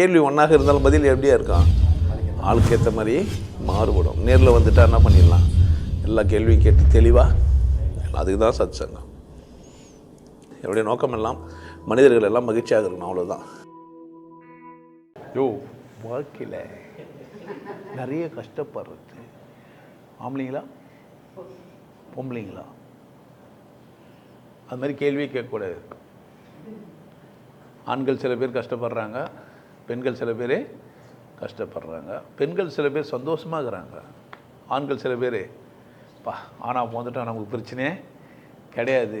கேள்வி ஒன்றாக இருந்தாலும் பதில் எப்படியா இருக்கான் ஆளுக்கு ஏற்ற மாதிரி மாறுபடும். நேரில் வந்துட்டா என்ன பண்ணிடலாம்? எல்லா கேள்வியும் கேட்டு தெளிவாக அதுக்கு தான் சத் சங்கம் என்னுடைய நோக்கம் எல்லாம் மனிதர்கள் எல்லாம் மகிழ்ச்சியாக இருக்கணும் அவ்வளோதான் யோ வாழ்க்கையில் நிறைய கஷ்டப்படுறது. ஆம்பளைங்களா? பொம்பளைங்களா? அது மாதிரி கேள்வியே கேட்கக்கூடாது. ஆண்கள் சில பேர் கஷ்டப்படுறாங்க. பெண்கள் சில பேர் கஷ்டப்படுறாங்க. பெண்கள் சில பேர் சந்தோஷமாக இருக்கிறாங்க ஆண்கள் சில பேர் பா ஆனால் வந்துட்டா நமக்கு பிரச்சனையே கிடையாது.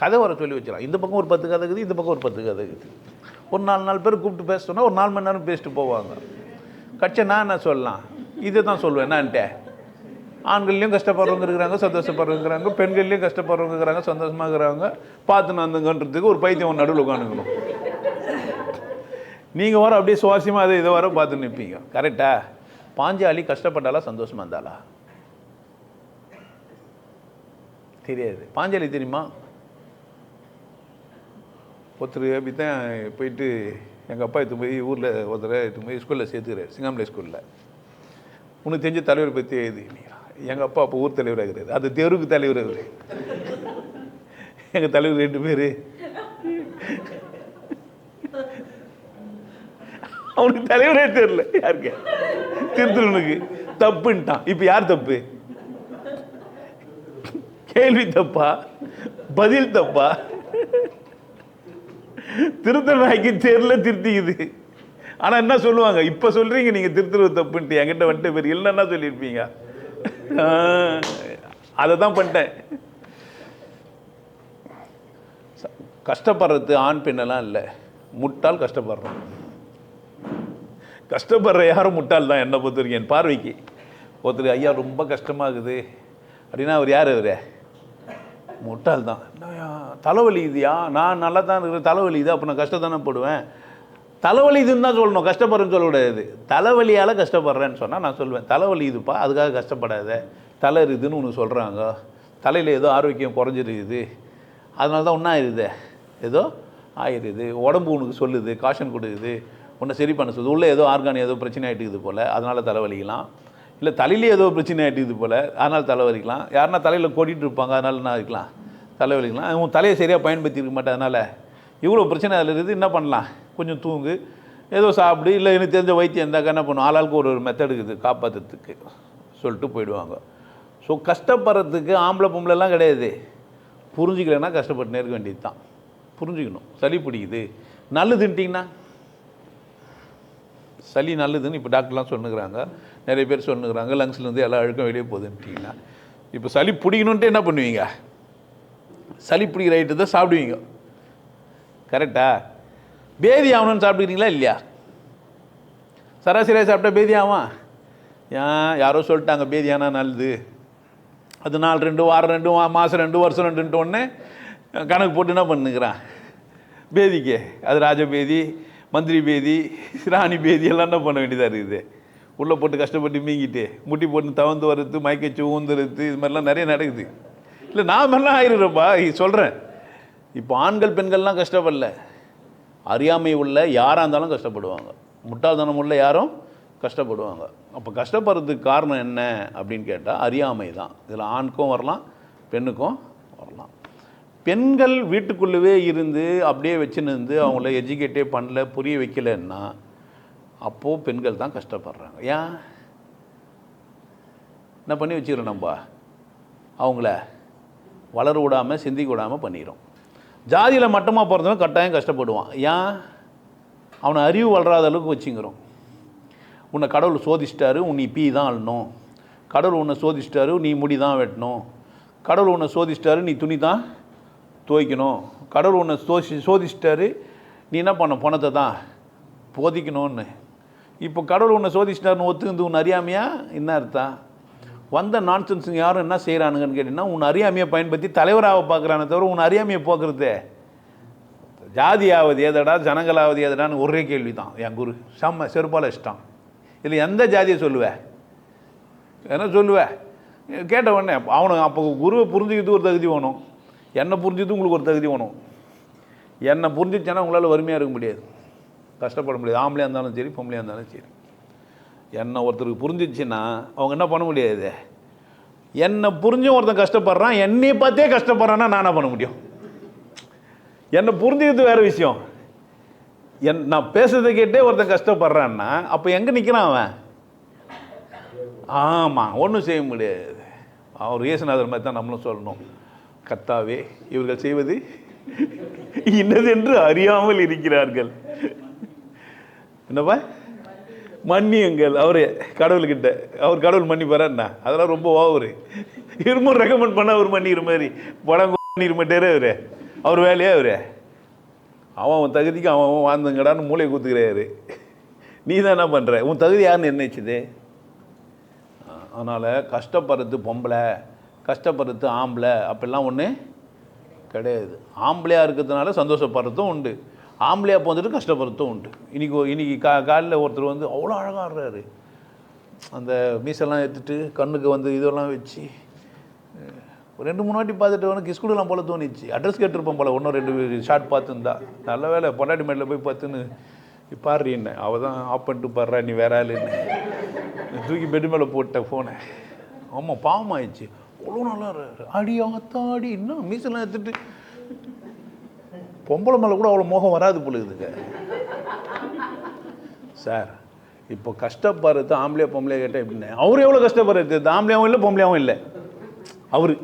கதை வர சொல்லி வச்சிடலாம். இந்த பக்கம் ஒரு பத்து கதை இருக்குது இந்த பக்கம் ஒரு பத்து கதை இருக்குது. ஒரு நாலு நாலு பேர் கூப்பிட்டு பேச சொன்னால் ஒரு நாலு மணி நேரம் பேசிட்டு போவாங்க. கட்சி நான் என்ன சொல்லலாம்? இதை தான் சொல்லுவேன். என்னான்ட்டே? ஆண்கள்லேயும் கஷ்டப்படுறவங்க இருக்கிறாங்க சந்தோஷப்படுறவங்க இருக்கிறாங்க பெண்கள்லேயும் கஷ்டப்படுறவங்க இருக்கிறாங்க சந்தோஷமாக இருக்கிறாங்க பார்த்து நந்துங்கன்றதுக்கு ஒரு பைத்தியம் நடுவில் உட்காந்துக்கணும். நீங்கள் வர அப்படியே சுவாரஸ்யமாக அதை இதை வர பார்த்து நிற்பீங்க கரெக்டா பாஞ்சாலி கஷ்டப்பட்டாலா சந்தோஷமா இருந்தாளா தெரியாது. பாஞ்சாலி தெரியுமா? ஒருத்தர் அப்படி தான் போயிட்டு எங்கள் அப்பா எடுத்து போய் ஊரில் ஒருத்தர் எடுத்து போய் ஸ்கூலில் சேர்த்துக்கிறார் சிங்காமலை ஸ்கூலில் உனக்கு தெரிஞ்ச தலைவர் பற்றி எழுதி எங்கள் அப்பா அப்போ ஊர் தலைவராக இருக்கிறார் அது தெருவுக்கு தலைவர் அவர். எங்கள் தலைவர் ரெண்டு பேர். அவனுக்கு தலைவரே தெரியல. யாருக்கு? திருத்தூருக்கு தப்புன்ட்டான் இப்போ யார் தப்பு? கேள்வி தப்பா? பதில் தப்பா? திருத்தல் நாய்க்கு தெரியல திருத்திக்குது. ஆனா என்ன சொல்லுவாங்க? இப்ப சொல்றீங்க நீங்க திருத்துறது தப்புன்ட்டு. என்கிட்ட வந்துட்டு பேர் இல்லைன்னா சொல்லியிருப்பீங்க? அதை தான் பண்ணிட்டேன். கஷ்டப்படுறது ஆண் பெண்ணெல்லாம் இல்லை. முட்டாள் கஷ்டப்படுறோம். கஷ்டப்படுற யாரும் முட்டாள் தான் என்னை பொறுத்த வரைக்கும். என் பார்வைக்கு. ஒருத்தர் ஐயா ரொம்ப கஷ்டமாகுது. அப்படின்னா அவர் யார் அவர்? முட்டாள் தான். தலைவலி இதுயா நான் நல்லா தான் இருக்கிறேன். தலைவலி இது அப்போ நான் கஷ்டம் தானே போடுவேன். தலைவலி இதுன்னு தான் சொல்லணும். கஷ்டப்படுறேன்னு சொல்லக்கூடாது. தலைவலியால் கஷ்டப்படுறேன்னு சொன்னால் நான் சொல்லுவேன் தலைவலி இதுப்பா அதுக்காக கஷ்டப்படாத. தலை இருக்குதுன்னு ஒன்று சொல்கிறாங்க தலையில் ஏதோ ஆரோக்கியம் குறைஞ்சிருக்குது. அதனால தான் ஒன்றா ஆயிடுது ஏதோ ஆயிடுது உடம்பு உனக்கு சொல்லுது. காஷன் கொடுக்குது. உன்னை சரி பண்ண சொல்லுது உள்ளே ஏதோ ஆர்கான் ஏதோ பிரச்சனை ஆகிட்டுக்குது போல் அதனால் தலைவலிக்கலாம். இல்லை தலையிலே ஏதோ பிரச்சனை ஆகிட்டுக்குது போல் அதனால் தலைவலிக்கலாம். யாருன்னா தலையில் கோட்டிகிட்டு இருப்பாங்க அதனால என்ன இருக்கலாம்? தலைவலிக்கலாம். உன் தலையை சரியாக பயன்படுத்தியிருக்க மாட்டேன் அதனால். இவ்வளோ பிரச்சனை அதில் இருக்குது என்ன பண்ணலாம்? கொஞ்சம் தூங்கு. ஏதோ சாப்பிடு இல்லை எனக்கு தெரிஞ்ச வைத்தியம் இருந்தாக்கா என்ன பண்ணும்? ஆளாளுக்கு ஒரு ஒரு மெத்தட் இருக்குது காப்பாற்றுறதுக்கு சொல்லிட்டு போயிடுவாங்க. ஸோ கஷ்டப்படுறதுக்கு ஆம்பளை பொம்பளைலாம் கிடையாது. புரிஞ்சிக்கலைன்னா கஷ்டப்பட்டு இருக்க வேண்டியது தான் புரிஞ்சுக்கணும். சளி பிடிக்குது. நல்லதுன்ட்டிங்கன்னா சளி நல்லதுன்னு இப்போ டாக்டர்லாம் சொன்னுக்கிறாங்க நிறைய பேர் சொன்னுக்கிறாங்க லங்ஸ்லேருந்து எல்லா அழுக்கும் வெளியே போகுதுன்ட்டிங்கன்னா இப்போ சளி பிடிக்கணுன்ட்டு என்ன பண்ணுவீங்க? சளி பிடிக்கிற ஐட்டத்தை சாப்பிடுவீங்க. கரெக்டா பேதி ஆகணும்னு சாப்பிட்டுக்கிறீங்களா இல்லையா? சராசரியாக சாப்பிட்டா பேதி ஆவான் ஏன்? யாரோ சொல்லிட்டாங்க பேதி ஆனால் நல்லது. அது நாள் ரெண்டு வாரம் ரெண்டு மாதம் ரெண்டு வருஷம் ரெண்டுன்ட்டு ஒன்று கணக்கு போட்டு என்ன பண்ணுங்கிறான் பேதிக்கு. அது ராஜபேதி மந்திரி பேதி ராணி பேதி எல்லாம் என்ன பண்ண வேண்டியதாக இருக்குது? உள்ளே போட்டு கஷ்டப்பட்டு மீங்கிட்டு முட்டி போட்டு தவந்து வர்றது மயக்கச்சு ஊந்துறது இது மாதிரிலாம் நிறைய நடக்குது. இல்லை நான் மாதிரிலாம் ஆயிடுறப்பா சொல்கிறேன் இப்போ ஆண்கள் பெண்கள்லாம் கஷ்டப்படல. அறியாமை உள்ள யாராக இருந்தாலும் கஷ்டப்படுவாங்க. முட்டாள்தனம் உள்ள யாரும் கஷ்டப்படுவாங்க. அப்போ கஷ்டப்படுறதுக்கு காரணம் என்ன அப்படின்னு கேட்டால் அறியாமை தான். இதில் ஆணுக்கும் வரலாம் பெண்ணுக்கும் வரலாம். பெண்கள் வீட்டுக்குள்ளவே இருந்து அப்படியே வச்சுன்னு இருந்து அவங்கள எஜுகேட்டே பண்ணல புரிய வைக்கலன்னா அப்போது பெண்கள் தான் கஷ்டப்படுறாங்க. ஏன்? என்ன பண்ணி வச்சுக்கிறோம் நம்ம? அவங்கள வளர விடாமல் சிந்திக்க விடாமல் பண்ணிடும் ஜாதியில் மட்டமாக பிறந்தவன் கட்டாயம் கஷ்டப்படுவான். ஏன்? அவனை அறிவு வளராத அளவுக்கு வச்சுங்கிறோம் உன்னை கடவுள் சோதிச்சிட்டாரு உன் நீ பீ தான் அழணும் கடவுள் உன்னை சோதிச்சிட்டாரு நீ முடி தான் வெட்டணும். கடவுள் உன்னை சோதிச்சிட்டாரு நீ துணி தான் துவைக்கணும். கடவுள் உன்னை சோசி சோதிச்சிட்டாரு. நீ என்ன பண்ண பணத்தை தான் போதிக்கணும்னு. இப்போ கடவுள் உன்னை சோதிச்சிட்டாருன்னு ஒத்துக்குந்து உன் அறியாமையா? என்ன அர்த்தம்? வந்த நான்சென்ஸுங்க யாரும் என்ன செய்கிறானுங்கன்னு கேட்டிங்கன்னா உன் அறியாமையை பயன்படுத்தி தலைவராக பார்க்குறானே தவிர உன் அறியாமையை போக்குறது. ஜாதியாவது ஏதடா ஜனங்களாவது ஏதடான்னு ஒரே கேள்வி தான் என் குரு. செம்ம செருப்பால் இஷ்டம் இதில் எந்த ஜாதியை சொல்லுவேன் என்ன சொல்லுவேன் கேட்ட உடனே அவனுக்கு அப்போ குருவை புரிஞ்சுக்கிறது ஒரு தகுதி வேணும். என்னை புரிஞ்சுது உங்களுக்கு ஒரு தகுதி வேணும். என்னை புரிஞ்சிச்சேன்னா உங்களால் வறுமையாக இருக்க முடியாது. கஷ்டப்பட முடியாது. ஆம்பளையாக இருந்தாலும் சரி பொம்பளையாக இருந்தாலும் சரி. என்னை ஒருத்தருக்கு புரிஞ்சிச்சுன்னா அவங்க என்ன பண்ண முடியாது? என்னை புரிஞ்சும் ஒருத்தன் கஷ்டப்படுறான் என்னை பார்த்தே கஷ்டப்படுறான்னா நான் என்ன பண்ண முடியும்? என்னை புரிஞ்சுக்கிறது வேறு விஷயம். என் நான் பேசுறதை கேட்டே ஒருத்தன் கஷ்டப்படுறான்னா அப்போ எங்கே நிற்கிறான் அவன்? ஆமாம் ஒன்றும் செய்ய முடியாது. அவர் இயேசுநாதர் மாதிரி தான் நம்மளும் சொல்லணும். கத்தாவே இவர்கள் செய்வது என்னதென்று அறியாமல் இருக்கிறார்கள். என்னப்பா? மன்னியுங்கள். அவரு கடவுள்கிட்ட. அவர் கடவுள் மன்னிப்பாரா அதெல்லாம் ரொம்ப ஓவரு. இருமும் ரெக்கமெண்ட் பண்ண அவர் மன்னிக்கிற மாதிரி. படம் பண்ணிக்கிற மாட்டாரு அவரு. அவர் வேலையே அவரு? அவன் அவன் தகுதிக்கு அவன் அவன் வாழ்ந்துங்கடான்னு மூளை கூத்துக்கிறாரு. நீ தான் என்ன பண்ணுற உன் தகுதி யாருன்னு நிர்ணயிச்சது அதனால் கஷ்டப்படுறது பொம்பளை. கஷ்டப்படுறது ஆம்பளை அப்படிலாம் ஒன்று கிடையாது. ஆம்பளையாக இருக்கிறதுனால சந்தோஷப்படுறதும் உண்டு. ஆம்பளையாக போந்துட்டு கஷ்டப்படுறதும் உண்டு. இன்றைக்கி இன்றைக்கி கா காலில் ஒருத்தர் வந்து அவ்வளோ அழகாக ஆடுறாரு. அந்த மீசெல்லாம் எடுத்துட்டு கண்ணுக்கு வந்து இதெல்லாம் வச்சு ஒரு ரெண்டு மூணு வாட்டி பார்த்துட்டு உனக்கு ஸ்கூலெலாம் போல தோணிச்சு. அட்ரஸ் கேட்டிருப்போம் போல ஒன்றும் ரெண்டு ஷார்ட் பார்த்துருந்தா. நல்ல வேலை பொண்டாட்டி மேட்டில் போய் பார்த்துன்னு பாரு என்ன அவள் தான் ஆஃப் பண்ணிட்டு பாடுறா நீ வேற ஆள் என்ன? தூக்கி பெட்டு மேலே போட்ட ஃபோனை ஆமாம் பாவம் ஆயிடுச்சு அவ்வளோ நல்லா அடி ஆத்தாடி இன்னும் மீசெல்லாம் எடுத்துட்டு. பொம்பளை மேலே கூட அவ்வளோ மோகம் வராது போல சார் இப்போ கஷ்டப்படுறது ஆம்பளையா பொம்பளையா கேட்டால் எப்படின்னு. அவர் எவ்வளோ கஷ்டப்படுறது? ஆம்பளையாவும் இல்லை பொம்பளையாவும் இல்லை. அவர்.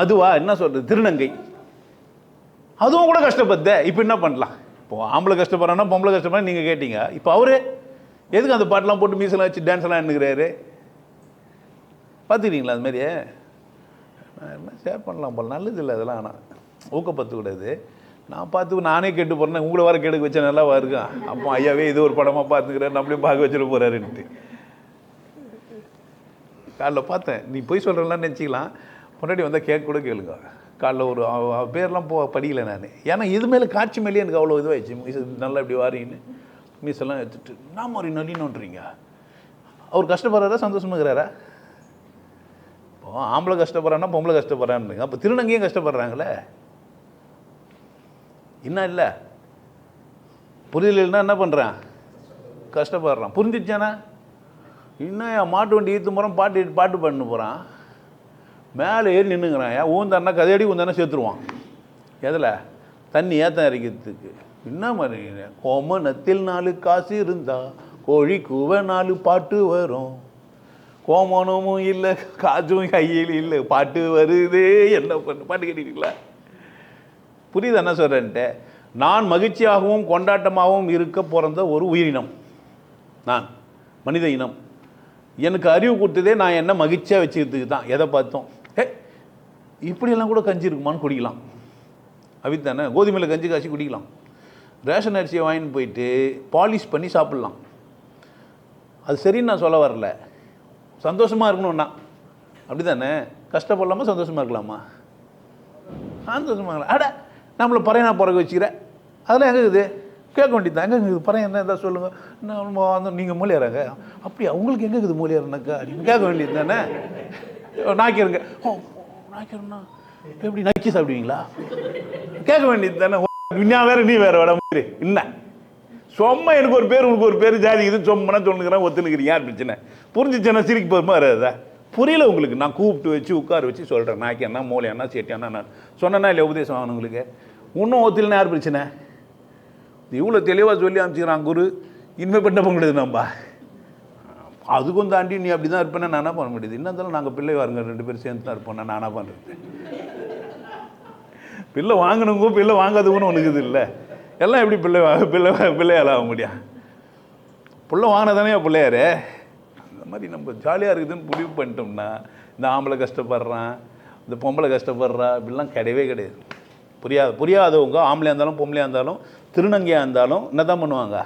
அதுவா என்ன சொல்கிறது திருநங்கை. அதுவும் கூட கஷ்டப்படுத்த இப்போ என்ன பண்ணலாம்? இப்போ ஆம்பளை கஷ்டப்படுறான்னா பொம்பளை கஷ்டப்படுறா நீங்கள் கேட்டீங்க. இப்போ அவரு எதுக்கு அந்த பாட்டெலாம் போட்டு மீசெல்லாம் வச்சு டான்ஸ்லாம் எண்ணுகிறாரு பார்த்துக்கிறீங்களா அது மாதிரியே நான் என்ன ஷேர் பண்ணலாம் போல நல்லது இல்லை அதெல்லாம் ஆனால் ஊக்கப்படுத்தக்கூடாது. நான் பார்த்து நானே கேட்டு போகிறேன் உங்களை வர கெடுக்க வச்சா நல்லா இருக்கா அப்போ ஐயாவே இது ஒரு படமாக பார்த்துக்கிறேன் நம்மளையும் பார்க்க வச்சுட்டு போகிறாருன்ட்டு காலைல பார்த்தேன். நீ போய் சொல்கிறலாம் நினச்சிக்கலாம். முன்னாடி வந்தால் கேட்க கூட கேளுங்க. காலைல ஒரு அவ- அவ பேர்லாம் போ படிக்கல நான். ஏன்னா இது மேலே காட்சி மேலே எனக்கு அவ்வளோ இதுவாகிடுச்சு மிஸ் நல்லா இப்படி வாரின்னு. மீசெல்லாம் எடுத்துட்டு நான் மாதிரி நளினன்றீங்க அவர் கஷ்டப்படுறாரா சந்தோஷமாகிறாரா இருக்கிறாரா? இப்போ ஆம்பளை கஷ்டப்படுறான்னா பொம்பளை கஷ்டப்படுறான்னு அப்போ திருநங்கையும் கஷ்டப்படுறாங்களே? என்ன இல்லை. புரியலன்னா என்ன பண்ணுறான் கஷ்டப்படுறான். புரிஞ்சிச்சானா இன்னும் என் மாட்டு வண்டி ஈத்து முறம் பாட்டு பாட்டு பண்ணு போகிறான் மேலே ஏறி நின்றுங்கிறான் ஏன் ஊந்தானா கதையடி ஊந்தானா சேர்த்துருவான். எதில்? தண்ணி ஏத்தம் இறக்கிறதுக்கு என்ன மாதிரி? கோமனத்தில் நாலு காசு இருந்தா கோழி கூவ நாலு பாட்டு வரும். கோமானமும் இல்லை காஜும் கையில் இல்லை. பாட்டு வருதே என்ன பண்ணு? பாட்டு கேட்டீங்களா புரியுது என்ன சொல்கிறேன்ட்டு நான் மகிழ்ச்சியாகவும் கொண்டாட்டமாகவும் இருக்க பிறந்த ஒரு உயிரினம். நான் மனித இனம். எனக்கு அறிவு கொடுத்ததே நான் என்ன மகிழ்ச்சியாக வச்சுக்கிறதுக்கு தான். எதை பார்த்தோம்? ஏ இப்படியெல்லாம் கூட கஞ்சி இருக்குமான்னு குடிக்கலாம். அவித் கோதுமையில் கஞ்சி காய்ச்சி குடிக்கலாம். ரேஷன் அரிசியை வாங்கின்னு போயிட்டு பாலிஷ் பண்ணி சாப்பிட்லாம். அது சரின்னு நான் சொல்ல வரல. சந்தோஷமாக இருக்கணும்னா. அப்படி தானே கஷ்டப்படலாமா சந்தோஷமாக இருக்கலாமா? சந்தோஷமாக இருக்கலாம். அட நம்மளை பறையனா பிறகு வச்சுக்கிறேன் அதெல்லாம் எங்கே இருக்குது? கேட்க வேண்டியது தான் எங்கே இருக்குது? பறையன் என்ன சொல்லுங்கள் நம்ம வந்து நீங்கள் மூலியாராங்க அப்படி உங்களுக்கு எங்கே இருக்குது மூலியாருனாக்கா அப்படின்னு கேட்க வேண்டியது தானே நாய்க்கிறங்க ஓ நாய்க்கிறோம்னா எப்படி நக்கி சாப்பிடுவீங்களா? கேட்க வேண்டியது தானே விஞ்ஞா வேறு நீ வேற வேட மாதிரி. என்ன? சும்மா எனக்கு ஒரு பேர் உனக்கு ஒரு பேர் ஜாதி இது சொம்மனா சொல்லுங்கிறேன் ஒத்துனுக்கிறீங்க. யார் பிரச்சனை? புரிஞ்சிச்சேன்னா சிரிக்கு போதுமா இருதா புரியல உங்களுக்கு. நான் கூப்பிட்டு வச்சு உட்கார வச்சு சொல்கிறேன் நாய்க்கு என்ன மூளை என்ன சேட்டி என்ன நான் சொன்னேன்னா இல்லை உபதேசம் ஆகணும் உங்களுக்கு? இன்னும் ஒத்தில்னா யார் பிரச்சனை? இவ்வளோ தெளிவாக சொல்லி அனுப்பிச்சிக்கிறான் குரு. இனிமேல் பண்ண போக முடியாது நம்ம அதுக்கும் தாண்டி நீ அப்படி தான் இருப்பேன்னா நானா பண்ண முடியுது? என்ன இருந்தாலும் நாங்கள் பிள்ளை வாருங்க. ரெண்டு பேரும் சேர்ந்து தான் இருப்போம். நானாக பண்ணுறது பிள்ளை வாங்கினவங்க பிள்ளை வாங்காதவங்கன்னு ஒன்று இருக்குது இல்லை. எல்லாம் எப்படி பிள்ளை பிள்ளை பிள்ளையால் ஆக முடியும்? பிள்ளை வாங்கினதானே பிள்ளையாரு? அந்த மாதிரி நம்ம ஜாலியாக இருக்குதுன்னு முடிவு பண்ணிட்டோம்னா இந்த ஆம்பளை கஷ்டப்படுறான் இந்த பொம்பளை கஷ்டப்படுறா இப்படிலாம் கிடையவே கிடையாது. புரியாது புரியாதவங்க ஆம்பளையாக இருந்தாலும் பொம்பளையாக இருந்தாலும் திருநங்கையாக இருந்தாலும் என்ன தான் பண்ணுவாங்க?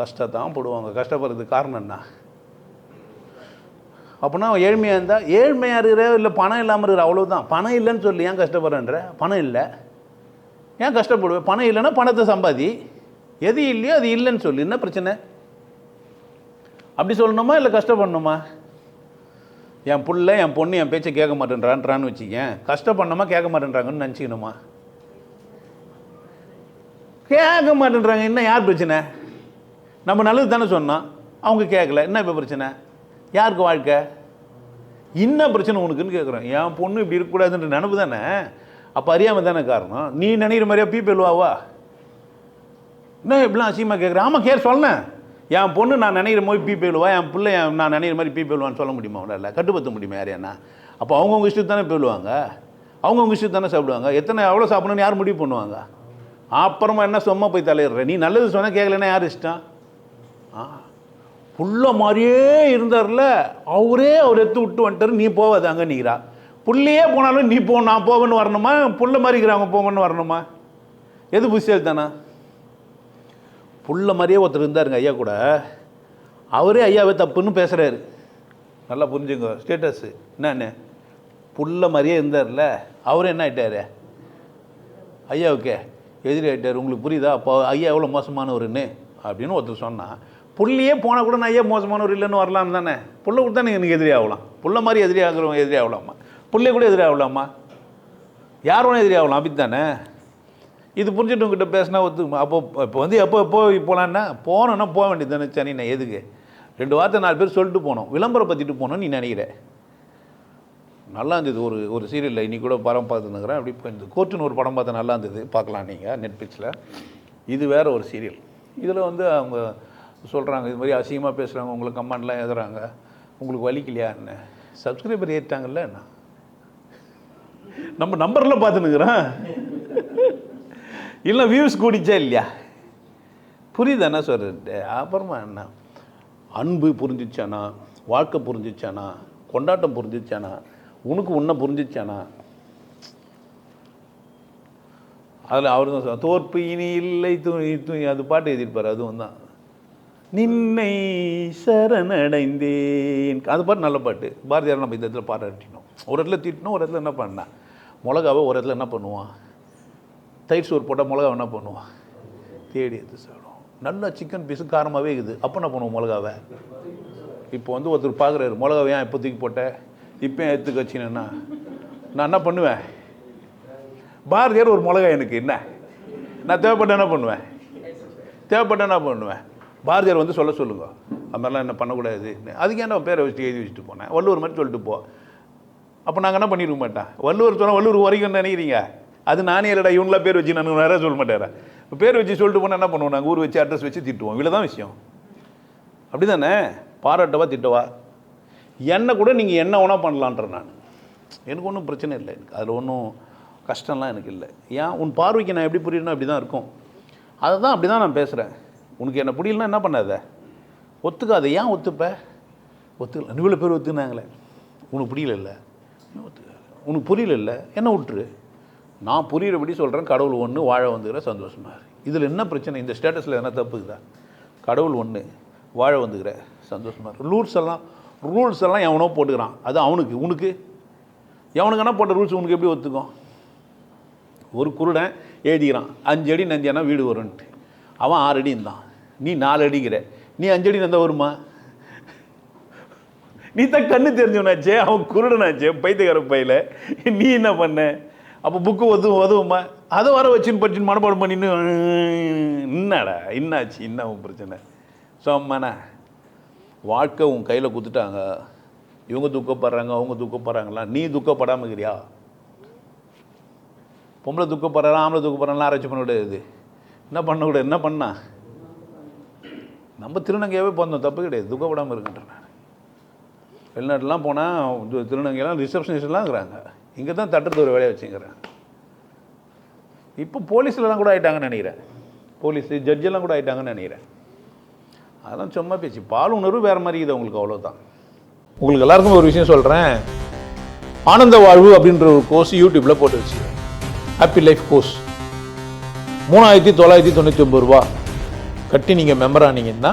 கஷ்டத்தான் போடுவாங்க. கஷ்டப்படுறதுக்கு காரணம் என்ன? அப்படின்னா ஏழ்மையாக இருந்தால் ஏழ்மையாக இருக்கிற இல்லை பணம் இல்லாமல் இருக்கிற அவ்வளோதான் பணம் இல்லைன்னு சொல்லி ஏன் கஷ்டப்படுறேன்ற? பணம் இல்லை. ஏன் கஷ்டப்படுவேன் பணம் இல்லைன்னா பணத்தை சம்பாதி. எது இல்லையோ அது இல்லைன்னு சொல்லு. என்ன பிரச்சனை? அப்படி சொல்லணுமா இல்லை கஷ்டப்படணுமா? என் புள்ள என் பொண்ணு என் பேச்சை கேட்க மாட்டேன்றான்றான்னு வச்சுக்கேன். கஷ்டப்படணுமா கேட்க மாட்டேன்றாங்கன்னு நினச்சிக்கணுமா? கேட்க மாட்டேன்றாங்க. என்ன யார் பிரச்சனை? நம்ம நல்லது தானே சொன்னோம். அவங்க கேட்கல. என்ன இப்போ பிரச்சனை? யாருக்கு வாழ்க்கை? என்ன பிரச்சனை உனக்குன்னு கேட்குறேன் என் பொண்ணு இப்படி இருக்கக்கூடாதுன்ற நினப்பு தானே? அப்போ அறியாமல் தானே காரணம்? நீ நினைக்கிற மாதிரியா பீப்பிள்வாவா என்ன இப்படிலாம் அசிங்கமாக கேட்குறேன் ஆமாம் கேர் சொன்னேன் என் பொண்ணு நான் நினைக்கிற மாதிரி பீப்பிள்வா என் பிள்ளை நான் நினைக்கிற மாதிரி பீப்பிள்வான்னு சொல்ல முடியுமா அவனால கட்டுப்படுத்த முடியுமா யாரையானா அப்போ அவங்கவுங்க இஷ்டத்து தானே போயிடுவாங்க அவங்கவுங்க இஷ்டத்து தானே சாப்பிடுவாங்க? எத்தனை எவ்வளோ சாப்பிடணும்னு யார் முடிவு பண்ணுவாங்க? அப்புறமா என்ன சும்மா போய் தலையிடுற? நீ நல்லது சொன்னால் கேட்கலன்னா யார் இஷ்டம்? ஆ. புள்ள மாதிரியே இருந்தார்ல அவரே அவர் எடுத்து விட்டு வந்துட்டாரு நீ போவாதாங்க அங்கே புள்ளையே போனாலும் நீ போ நான் போவேன்னு வரணுமா? புள்ள மாதிரி இருக்கிறவங்க போவேன்னு வரணுமா? எது புசியல் தானா புள்ள மாதிரியே ஒருத்தர் இருந்தாருங்க ஐயா கூட. அவரே ஐயாவே தப்புன்னு பேசுகிறாரு நல்லா புரிஞ்சுங்க ஸ்டேட்டஸு என்னன்னு புள்ள மாதிரியே இருந்தார்ல அவரே என்ன ஆகிட்டார் ஐயா ஓகே எதிரி ஆகிட்டார் உங்களுக்கு புரியுதா? அப்போ ஐயா எவ்வளோ மோசமானவருன்னு? அப்படின்னு ஒருத்தர் சொன்னான் புள்ளையே போனால் கூட நான் ஐயா மோசமானவர் இல்லைன்னு வரலாம் தானே? புள்ள கூட தானே எனக்கு எதிரி ஆகலாம். புள்ள மாதிரி எதிரி ஆகிறவங்க எதிரி ஆகலாமா? பிள்ளை கூட எதிராகலாமா? யார் வேணா எதிராகலாம் அப்படி தானே இது புரிஞ்சுட்டு உங்ககிட்ட பேசினா ஒத்து அப்போ இப்போ வந்து எப்போ எப்போ போகலான்னா போனோன்னா போக வேண்டியது தானே சனி நான் எதுக்கு? ரெண்டு வார்த்தை நாலு பேர் சொல்லிட்டு போனோம். விளம்பரப்படுத்திட்டு போனோம் நீ நினைக்கிற? நல்லா இருந்தது. ஒரு ஒரு சீரியலில் இன்றைக்கி கூட படம் பார்த்துருந்துக்கிறேன் அப்படி போயிருந்தது கோர்ட்டுன்னு ஒரு படம் பார்த்தா நல்லா இருந்தது. பார்க்கலாம் நீங்கள் நெட்ஃப்ளிக்ஸில் இது வேறு ஒரு சீரியல். இதில் வந்து அவங்க சொல்கிறாங்க இது மாதிரி அசிங்கமாக பேசுகிறாங்க உங்களுக்கு கமெண்ட்லாம் எழுதுறாங்க. உங்களுக்கு வலிக்கலையா என்ன? சப்ஸ்கிரைபர் ஏறிட்டாங்கல்ல என்ன? நம்ம நம்பரில் பார்த்துனுக்குறேன் இல்லை வியூஸ் கூடிச்சா இல்லையா? புரியுது என்ன சொல்கிறது அப்புறமா என்ன? அன்பு புரிஞ்சிச்சானா? வாழ்க்கை புரிஞ்சிச்சானா? கொண்டாட்டம் புரிஞ்சிச்சானா? உனக்கு உன்னை புரிஞ்சிச்சானா? அதில் அவர் தான் தோற்பு இனி இல்லை துணி துணி. அது பாட்டு எழுதியிருப்பார் அதுவும் தான். நின்னை சரணடைந்தேன். அது பாட்டு நல்ல பாட்டு. பாரதியார் நம்ம இந்த இடத்துல பாராட்டினோம் ஒரு இடத்துல திட்டணும் ஒரு இடத்துல என்ன பண்ணேன் மிளகாவை ஒரு இடத்துல என்ன பண்ணுவான்? தயிர் சோறு போட்டால் மிளகா என்ன பண்ணுவான்? தேடி எடுத்து சாப்பிடுவோம் நல்லா சிக்கன் பீஸு காரமாகவே இருக்குது. அப்போ என்ன பண்ணுவோம் மிளகாவை? இப்போ வந்து ஒருத்தர் பார்க்குறாரு மிளகாவை ஏன் இப்போ தூக்கி போட்டேன் இப்போ ஏன் எடுத்து வச்சினேன்னா? நான் என்ன பண்ணுவேன்? பாரதியார் ஒரு மிளகா எனக்கு என்ன? நான் தேவைப்பட்ட என்ன பண்ணுவேன்? தேவைப்பட்ட என்ன பண்ணுவேன்? பாரதியார் வந்து சொல்ல சொல்லுங்க. அது மாதிரிலாம் என்ன பண்ணக்கூடாது. அதுக்கு என்ன பேரை வச்சுட்டு எழுதி வச்சுட்டு போனேன். வள்ளுவர் மாதிரி சொல்லிட்டு போ. அப்போ நாங்கள் என்ன பண்ணிருக்க மாட்டேன் வள்ளுவர் சொன்னால் வள்ளுவர் வரைக்கும் நினைக்கிறீங்க? அது நானே இல்லைடா இவங்களா பேர் வச்சு நான் வேற சொல்ல மாட்டேறேன் பேர் வச்சு சொல்லிட்டு போனால் என்ன பண்ணுவோம் நாங்கள் ஊர் வச்சு அட்ரஸ் வச்சு திட்டுவோம். இவ்வளோ தான் விஷயம். அப்படி தானே பாராட்டவா திட்டவா? என்ன கூட நீங்கள் என்ன ஒன்றா பண்ணலான்ற நான். எனக்கு ஒன்றும் பிரச்சனை இல்லை. எனக்கு அதில் ஒன்றும் கஷ்டம்லாம் எனக்கு இல்லை. ஏன்? உன் பார்வைக்கு நான் எப்படி புரியணும் அப்படி தான் இருக்கும். அதை தான் அப்படி தான் நான் பேசுகிறேன் உனக்கு என்ன புரியலன்னா என்ன பண்ணாத? ஒத்துக்காத. ஏன் ஒத்துப்ப? ஒத்துக்கல. இவ்வளோ பேர் ஒத்துனாங்களே உனக்கு புரியல இல்லை? உனக்கு புரியல என்ன விட்டுரு நான் புரியுறபடி சொல்கிறேன் கடவுள் ஒன்று வாழ வந்துக்கிற சந்தோஷமாக இதில் என்ன பிரச்சனை? இந்த ஸ்டேட்டஸில் என்ன தப்புக்குதா கடவுள் ஒன்று வாழ வந்துக்கிற சந்தோஷமாக இருக்கு ரூல்ஸ் எல்லாம் ரூல்ஸ் எல்லாம் எவனோ போட்டுக்கிறான். அது அவனுக்கு. உனக்கு? எவனுக்கான போட்ட ரூல்ஸ் உனக்கு எப்படி ஒத்துக்கும்? ஒரு குருடன் எழுதிக்கிறான். அஞ்சு அடி நஞ்சானா வீடு வரும்ன்ட்டு. அவன் ஆறு அடி இருந்தான் நீ நாலு அடிக்கிற. நீ அஞ்சடி நந்தா வருமா? நீ தான் கண்ணு தெரிஞ்சவனாச்சே அவன் குருடனாச்சே பைத்தியக்கார பையில. நீ என்ன பண்ண? அப்போ புக்கு உதவும் உதவுமா அதை வர வச்சுன்னு படிச்சுன்னு மனப்பாடம் பண்ணின்னு என்னடா? என்னாச்சு? என்ன உன் பிரச்சனை? சொம்மண்ணா. வாழ்க்கை உன் கையில் கொடுத்துட்டாங்க. இவங்க துக்கப்படுறாங்க அவங்க துக்கப்படுறாங்களா? நீ துக்கப்படாமல் இருக்கிறியா? பொம்பளை துக்கப்படுறா ஆம்பளை துக்கப்படுறாங்களா ஆராய்ச்சி பண்ண விடாது. என்ன பண்ணக்கூடாது என்ன பண்ணா? நம்ம திருநங்கையாகவே பிறந்தோம் தப்பு கிடையாது. துக்கப்படாமல் இருக்கின்றன வெளிநாட்டுலாம் போனால் திருநங்கையெல்லாம் ரிசப்ஷனிஸ்ட்லாம் இருக்கிறாங்க. இங்கே தான் தட்டுறது ஒரு வேலையை வச்சுக்கிறேன் இப்போ போலீஸ்லலாம் கூட ஆகிட்டாங்கன்னு நினைக்கிறேன். போலீஸு ஜட்ஜெல்லாம் கூட ஆயிட்டாங்கன்னு நினைக்கிறேன். அதெல்லாம் சும்மா பேச்சு பால் உணர்வு வேறு மாதிரி இது உங்களுக்கு அவ்வளோதான் உங்களுக்கு எல்லாருக்கும் ஒரு விஷயம் சொல்கிறேன் ஆனந்த வாழ்வு அப்படின்ற ஒரு கோர்ஸ் யூடியூப்பில் போட்டு வச்சு ஹாப்பி லைஃப் கோர்ஸ் மூணாயிரத்தி தொள்ளாயிரத்தி தொண்ணூற்றி ஒம்பது ரூபா. கட்டி நீங்கள் மெம்பர் ஆனீங்கன்னா